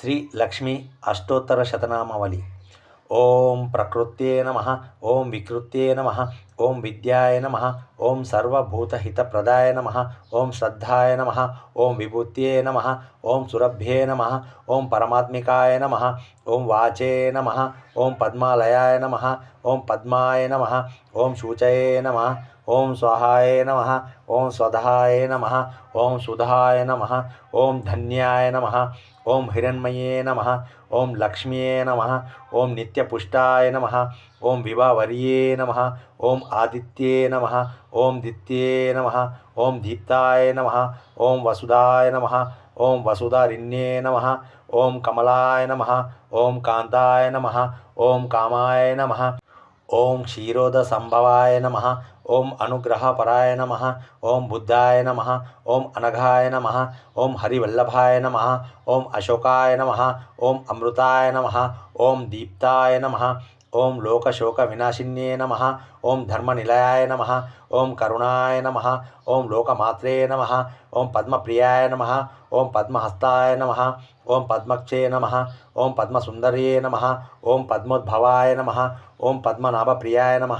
శ్రీ లక్ష్మీ అష్టోత్తర శతనామావళి. ఓం ప్రకృత్యే నమ ఓం వికృత్యే నమ ओम विद्याय नमः ओम सर्वभूतहितप्रदाय नम ओम श्रद्धाय नम ओम विभूत नम ओम सुरभ्ये नम ओम परमात्मकाय नम ओम वाचे नम ओम पद्मालयाय नम ओम पद्माय नम ओम शूचये नम ओम स्वाहाय नम ओम स्वधाय नम ओम सुधाय नम ओम धन्याय नम ओम हिरण्मये नम ओम लक्ष्म्ये नम ओम नित्यपुष्टाय नम ओम विभावर्ये नम ओम आदित्ये नमः ओं दित्ये नमः ओम दीप्ताय नमः ओं वसुदाय नमः ओं वसुधारिण्ये नमः ओं कमलाय नमः ओं कांताय नमः ओं कामाय नमः ओं क्षीरोदसंभवाय नमः ओं अनुग्रहपराय नमः ओं बुद्धाय नमः ओं अनघाय नमः ओं हरिवल्लभाय नमः ओम अशोकाय नमः ओं अमृताय नमः ओं दीप्ताय नमः ओम लोकशोक विनाशिन्ये नमः ओम धर्मनिलयाय नमः ओम करुणाय नम ओम लोकमात्रे नम ओम पद्मप्रियाय नम ओम पद्महस्ताय नम ओम पद्मक्षे नम ओम पद्मसुंदर नम ओम पद्मोद्भवाय नमः ओम पद्मनाभप्रियाय नम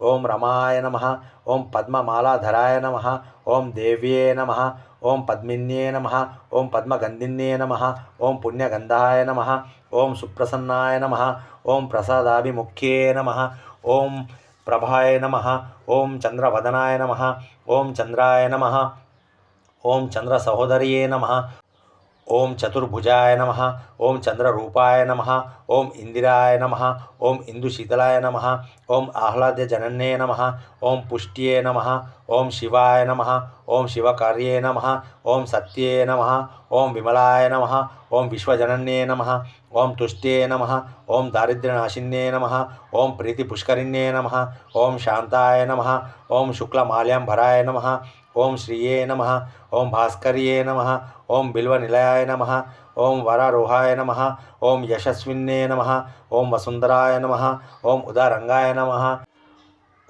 ओम रमाय नम ओम पद्ममालाधराय नम ओम देव्ये नम ओम पद्मे नम ओम पद्मगंधिन्ये नम ओम पुण्यगंधाय नम ओम सुप्रसन्नाय नम ओम प्रसादाभिमुख्ये नम ओम प्रभाय नम ओं चंद्रवदनाय नम ओं चंद्राय नम ओं चंद्र नम ओं चतुर्भुजा नम ओं ओम चंद्ररूपाय नम ओं इंदिराय नम ओं इंदुशीतलाय नमः ओम आह्लाद्यजनन्ये नम ओं पुष्ट्ये नम ओं शिवाय नम ओम शिवकार्ये नम ओम सत्ये नम ओम विमलाय नम ओम विश्वजनन्ये नम ओम तुष्ट्ये नम ओम दारिद्र्यनाशिन्ये नम ओम प्रीतिपुष्करिण्ये नम ओम शांताय नम ओम शुक्लमाल्यांभराय नम ओम श्रिय नम ओम भास्कर नम ओम बिल्वनिलयाय नम ओम वरारोहाय नम ओम यशस्विन्ये नम ओम वसुंधराय नम ओम उदारंगाय नम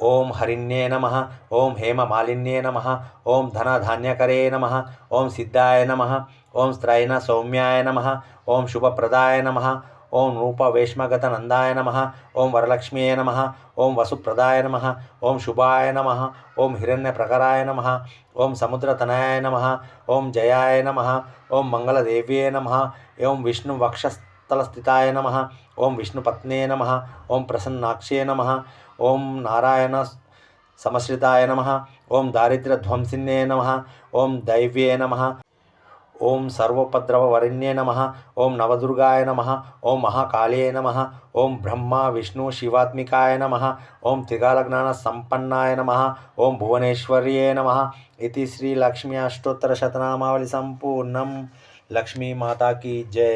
ओम हरिण्ये नम ओं हेम हेममालिन्ये नम ओं धनधान्यक नम ओं सिद्धाय नम ओं स्त्रैन सौम्याय नम ओं नमः नम ओं रूप ओम नंदय नम ओं वरलक्ष्म्ये नम ओं वसुप्रदाय नम ओं शुभाय नम ओम हिरण्यप्रकराय नम ओं समुद्रतनाय नम ओं जयाय नम ओं मंगलदेव्ये नम ओं विष्णुवक्ष విష్ణువక్షస్థలస్థితాయ నమ ఓం విష్ణుపత్నే నమ ఓం ప్రసన్నాక్షే నమ ఓం నారాయణ సమశ్రితాయ నమ ఓం దారిద్ర్యధ్వంసిన్యే నమ ఓం దైవ్యే నమ ఓం సర్వోపద్రవవరిణ్యే నమ ఓం నవదుర్గాయ నమ ఓం మహాకాళే నమ ఓం బ్రహ్మ విష్ణు శివాత్మికాయ నమ ఓం త్రికాలజ్ఞాన సంపన్నాయ నమ ఓం భువనేశ్వర్యే నమ ఇది శ్రీ లక్ష్మీ అష్టోత్తర శతనామావళి సంపూర్ణం లక్ష్మీమాతాకి జై